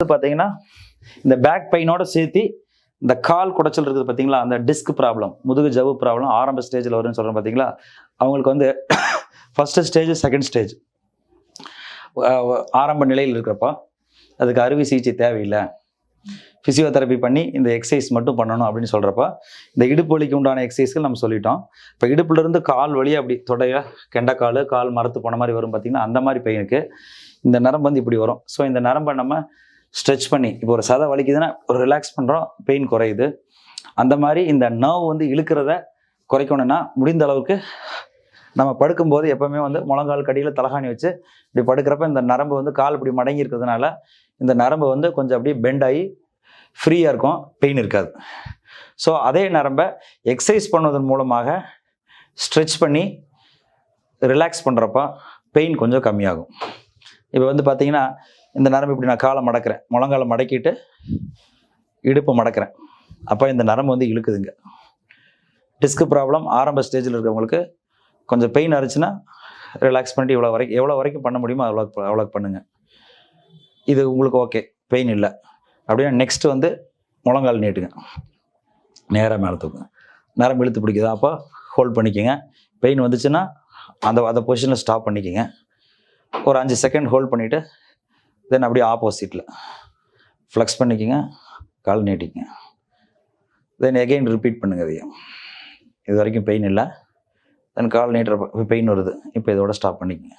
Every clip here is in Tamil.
வந்து பார்த்தீங்கன்னா இந்த பேக் பெயினோட சேர்த்து இந்த கால் குடைச்சல் இருக்குது பார்த்தீங்களா அந்த டிஸ்க் ப்ராப்ளம் முதுகு ஜவு ப்ராப்ளம் ஆரம்ப ஸ்டேஜில் வரும்னு சொல்கிறோம் பார்த்தீங்களா அவங்களுக்கு வந்து ஃபஸ்ட்டு ஸ்டேஜ் செகண்ட் ஸ்டேஜ் ஆரம்ப நிலையில் இருக்கிறப்ப அதுக்கு அறுவை சிகிச்சை தேவையில்லை. ஃபிசியோதெரப்பி பண்ணி இந்த எக்ஸசைஸ் மட்டும் பண்ணணும் அப்படின்னு சொல்கிறப்ப இந்த இடுப்பு வலிக்கு உண்டான எக்ஸசைஸ்கள் நம்ம சொல்லிட்டோம். இப்போ இடுப்புலேருந்து கால் வலி அப்படி தொடைய கெண்டக்கால் கால் மரத்து போன மாதிரி வரும் பார்த்திங்கன்னா அந்த மாதிரி பெயினுக்கு இந்த நரம்பு வந்து இப்படி வரும். ஸோ இந்த நரம்பை நம்ம ஸ்ட்ரெச் பண்ணி இப்போ ஒரு சதை வலிக்குதுன்னா ஒரு ரிலாக்ஸ் பண்ணுறோம் பெயின் குறையுது. அந்த மாதிரி இந்த நர்வ் வந்து இழுக்கிறத குறைக்கணும்னா முடிந்த அளவுக்கு நம்ம படுக்கும்போது எப்போவுமே வந்து முழங்கால் கடியில் தலகாணி வச்சு இப்படி படுக்கிறப்ப இந்த நரம்பு வந்து கால் இப்படி மடங்கி இருக்கிறதுனால இந்த நரம்பு வந்து கொஞ்சம் அப்படியே பெண்ட் ஆகி ஃப்ரீயாக இருக்கும் பெயின் இருக்காது. ஸோ அதே நரம்பை எக்ஸசைஸ் பண்ணுவதன் மூலமாக ஸ்ட்ரெச் பண்ணி ரிலாக்ஸ் பண்ணுறப்ப பெயின் கொஞ்சம் கம்மியாகும். இப்போ வந்து பார்த்திங்கன்னா இந்த நரம்பு இப்படி நான் காலை மடக்கிறேன். முழங்காலை மடக்கிட்டு இடுப்பை மடக்கிறேன். அப்போ இந்த நரம்பு வந்து இழுக்குதுங்க. டிஸ்க் ப்ராப்ளம் ஆரம்ப ஸ்டேஜில் இருக்கிறவங்களுக்கு கொஞ்சம் பெயின் அரிச்சுன்னா ரிலாக்ஸ் பண்ணிட்டு இவ்வளோ வரைக்கும் எவ்வளோ வரைக்கும் பண்ண முடியுமோ அவ்வளோ அவ்வளோ பண்ணுங்கள் இது உங்களுக்கு ஓகே பெயின் இல்லை. அப்படின்னா நெக்ஸ்ட் வந்து முழங்கால் நீட்டுங்க. நேராக மேலே தூக்குங்க. நரம்பு இழுத்து பிடிக்குதா அப்போ ஹோல்ட் பண்ணிக்கோங்க. பெயின் வந்துச்சுன்னா அந்த அந்த பொசிஷனில் ஸ்டாப் பண்ணிக்கோங்க. ஒரு அஞ்சு செகண்ட் ஹோல்ட் பண்ணிவிட்டு தென் அப்படியே ஆப்போசிட்டில் ஃப்ளெக்ஸ் பண்ணிக்கோங்க. கால் நீட்டிங்க தென் எகெயின் ரிப்பீட் பண்ணுங்க அதையும் இது வரைக்கும் பெயின் இல்லை. தென் கால் நீட்டுற பெயின் வருது. இப்போ இதோட ஸ்டாப் பண்ணிக்கங்க.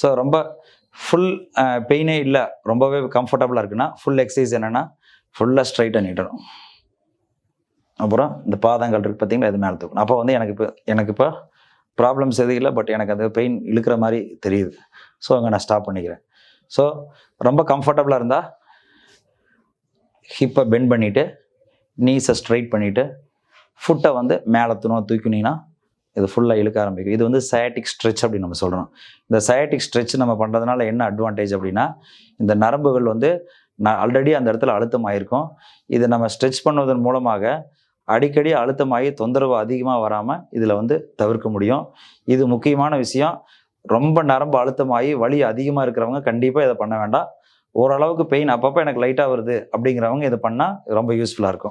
ஸோ ரொம்ப ஃபுல் பெயினே இல்லை. ரொம்பவே கம்ஃபர்டபுளாக இருக்குன்னா ஃபுல் எக்ஸசைஸ் என்னென்னா ஃபுல்லாக ஸ்ட்ரைட்டாக நீட்டணும். அப்புறம் இந்த பாதங்கள் இருக்குது பார்த்தீங்களா இது மேலே தூக்கணும். அப்போ வந்து எனக்கு இப்போ எனக்கு இப்போ ப்ராப்ளம்ஸ் எதுவும் இல்லை. பட் எனக்கு அந்த பெயின் இழுக்கிற மாதிரி தெரியுது. ஸோ அங்கே நான் ஸ்டாப் பண்ணிக்கிறேன். ஸோ ரொம்ப கம்ஃபர்டபுளாக இருந்தால் ஹிப்பை பெண்ட் பண்ணிவிட்டு நீஸை ஸ்ட்ரைட் பண்ணிவிட்டு ஃபுட்டை வந்து மேலே துணை தூக்கினீங்கன்னா இது ஃபுல்லாக இழுக்க ஆரம்பிக்கும். இது வந்து சயாட்டிக் ஸ்ட்ரெச் அப்படின்னு நம்ம சொல்கிறோம் இந்த சயாட்டிக் ஸ்ட்ரெச் நம்ம பண்ணுறதுனால என்ன அட்வான்டேஜ் அப்படின்னா இந்த நரம்புகள் வந்து நான் ஆல்ரெடி அந்த இடத்துல அழுத்தம் ஆயிருக்கும். இதை நம்ம ஸ்ட்ரெச் பண்ணுவதன் மூலமாக அடிக்கடி அழுத்தமாகி தொந்தரவு அதிகமாக வராமல் இதில் வந்து தவிர்க்க முடியும். இது முக்கியமான விஷயம். ரொம்ப நரம்பு அழுத்தமாகி வலி அதிகமாக இருக்கிறவங்க கண்டிப்பாக இதை பண்ண வேண்டாம். ஓரளவுக்கு பெயின் அப்பப்போ எனக்கு லைட்டாக வருது அப்படிங்கிறவங்க இதை பண்ணால் ரொம்ப யூஸ்ஃபுல்லாக இருக்கும்.